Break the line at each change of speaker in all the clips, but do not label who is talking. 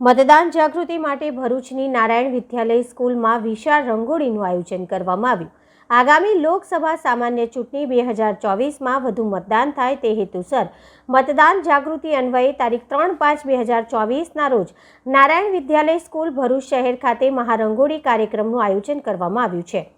મતદાન જાગૃતિ માટે ભરૂચની નારાયણ વિદ્યાલય સ્કૂલમાં વિશાળ રંગોળીનું આયોજન કરવામાં આવ્યું. આગામી લોકસભા સામાન્ય ચૂંટણી બે હજાર ચોવીસમાં વધુ મતદાન થાય તે હેતુસર મતદાન જાગૃતિ અન્વયે તારીખ ત્રણ પાંચ બે હજાર ચોવીસના રોજ નારાયણ વિદ્યાલય સ્કૂલ ભરૂચ શહેર ખાતે મહારંગોળી કાર્યક્રમનું આયોજન કરવામાં આવ્યું છે.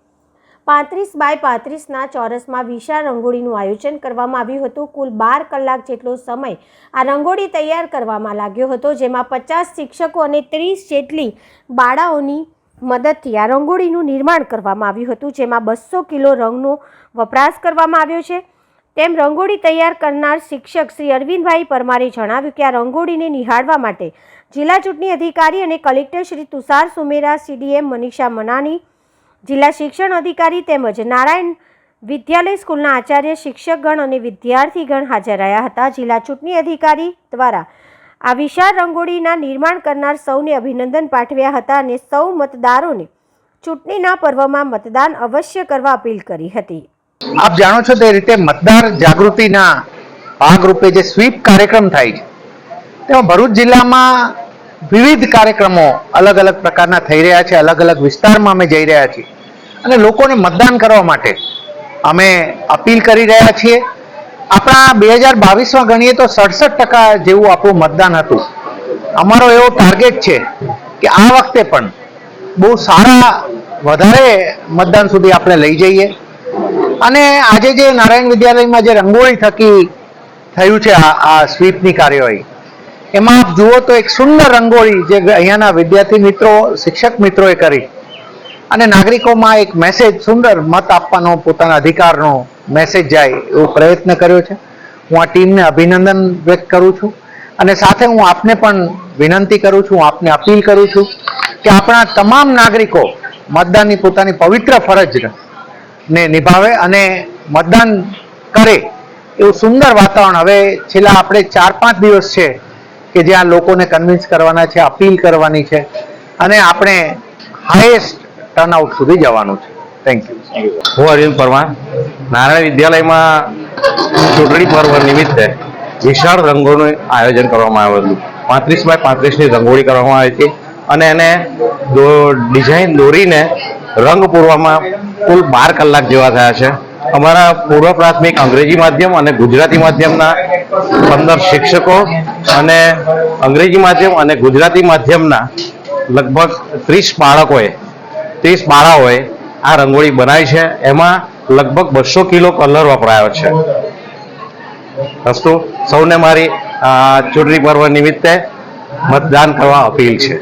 પાંત્રીસ બાય પાંત્રીસના ચોરસમાં વિશાળ રંગોળીનું આયોજન કરવામાં આવ્યું હતું. કુલ બાર કલાક જેટલો સમય આ રંગોળી તૈયાર કરવામાં લાગ્યો હતો, જેમાં પચાસ શિક્ષકો અને ત્રીસ જેટલી બાળાઓની મદદથી આ રંગોળીનું નિર્માણ કરવામાં આવ્યું હતું, જેમાં બસો કિલો રંગનો વપરાશ કરવામાં આવ્યો છે. તેમ રંગોળી તૈયાર કરનાર શિક્ષક શ્રી અરવિંદભાઈ પરમારે જણાવ્યું કે આ રંગોળીને નિહાળવા માટે જિલ્લા ચૂંટણી અધિકારી અને કલેક્ટર શ્રી તુષાર સુમેરા સીડીએમ મનીષા મનાની જિલ્લા શિક્ષણ અધિકારી તેમજ નારાયણ વિદ્યાલય સ્કૂલના આચાર્ય શિક્ષકગણ અને વિદ્યાર્થીગણ હાજર રહ્યા હતા. જિલ્લા ચૂંટણી અધિકારી દ્વારા આ વિશાળ રંગોળીના નિર્માણ કરનાર સૌને અભિનંદન પાઠવ્યા હતા અને સૌ મતદારોને ચૂંટણીના પર્વમાં મતદાન અવશ્ય કરવા અપીલ કરી હતી.
આપ જાણો છો તે રીતે મતદાર જાગૃતિના ભાગરૂપે જે સ્વીપ કાર્યક્રમ થાય છે, તેમાં ભરૂચ જિલ્લામાં વિવિધ કાર્યક્રમો અલગ અલગ પ્રકારના થઈ રહ્યા છે, અલગ અલગ વિસ્તારમાં અમે જઈ રહ્યા છીએ. અને લોકોને મતદાન કરવા માટે અમે અપીલ કરી રહ્યા છીએ. આપણા બે હજાર બાવીસમાં ગણીએ તો સડસઠ ટકા જેવું આપણું મતદાન હતું. અમારો એવો ટાર્ગેટ છે કે આ વખતે પણ બહુ સારા વધારે મતદાન સુધી આપણે લઈ જઈએ. અને આજે જે નારાયણ વિદ્યાલયમાં જે રંગોળી થકી થયું છે આ સ્વીપની કાર્યવાહી એમાં આપ જુઓ તો એક સુંદર રંગોળી જે અહીંયાના વિદ્યાર્થી મિત્રો, શિક્ષક મિત્રોએ કરી. અને નાગરિકોમાં એક મેસેજ સુંદર મત આપવાનો પોતાના અધિકારનો મેસેજ જાય એવો પ્રયત્ન કર્યો છે. હું આ ટીમને અભિનંદન વ્યક્ત કરું છું. અને સાથે હું આપને પણ વિનંતી કરું છું આપને અપીલ કરું છું કે આપણા તમામ નાગરિકો મતદાનની પોતાની પવિત્ર ફરજ ને નિભાવે અને મતદાન કરે એવું સુંદર વાતાવરણ. હવે છેલ્લા આપણે ચાર પાંચ દિવસ છે કે જ્યાં લોકોને કન્વિન્સ કરવાના છે અપીલ કરવાની છે અને આપણે હાઈએસ્ટ ટર્નઆઉટ સુધી જવાનું છે. થેન્ક યુ
હું અરવિંદ પરમાર નારાયણ વિદ્યાલયમાં ચૂંટણી પર્વ નિમિત્તે વિશાળ રંગોનું આયોજન કરવામાં આવ્યું હતું પાંત્રીસ બાય પાંત્રીસની રંગોળી કરવામાં આવી હતી અને એને દો- ડિઝાઇન દોરીને રંગ પૂરવામાં કુલ બાર કલાક જેવા થયા છે. અમારા પૂર્વ પ્રાથમિક અંગ્રેજી માધ્યમ અને ગુજરાતી માધ્યમના પંદર શિક્ષકો અને અંગ્રેજી માધ્યમ અને ગુજરાતી માધ્યમના લગભગ ત્રીસ બાળકોએ, ત્રીસ બાળાઓએ આ રંગોળી બનાવી છે. એમાં લગભગ બસો કિલો કલર વપરાયો છે. અસ્તુ સૌને મારી ચૂંટણી પર્વ નિમિત્તે મતદાન કરવા અપીલ છે.